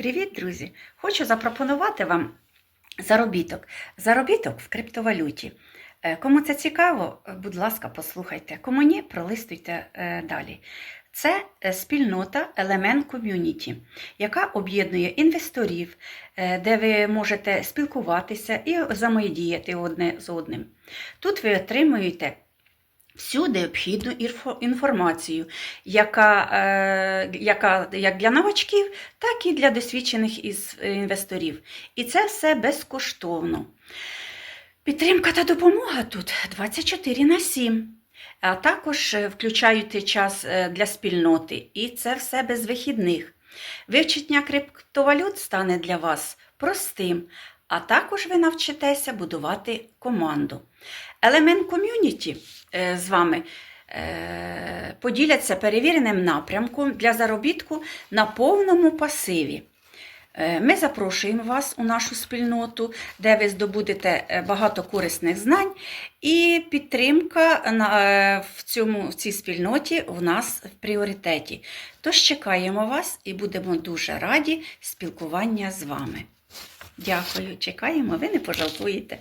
Привіт, друзі! Хочу запропонувати вам заробіток. Заробіток в криптовалюті. Е, Кому це цікаво, е, будь ласка, послухайте. Кому ні, пролистуйте е, далі. Це спільнота Element Community, яка об'єднує інвесторів, де ви можете спілкуватися і взаємодіяти одне з одним. Тут ви отримуєте всю необхідну інформацію, яка, е, яка як для новачків, так і для досвідчених е, інвесторів. І це все безкоштовно. Підтримка та допомога тут 24 на 7. А також е, включають час для спільноти, і це все без вихідних. Вивчення криптовалют стане для вас простим, а також ви навчитеся будувати команду. Елемент ком'юніті з вами е, поділяться перевіреним напрямком для заробітку на повному пасиві. Е, Ми запрошуємо вас у нашу спільноту, де ви здобудете е, багато корисних знань, і підтримка е, в, цьому, в цій спільноті у нас в пріоритеті. Тож чекаємо вас і будемо дуже раді спілкування з вами. Дякую, чекаємо, ви не пожалкуєте.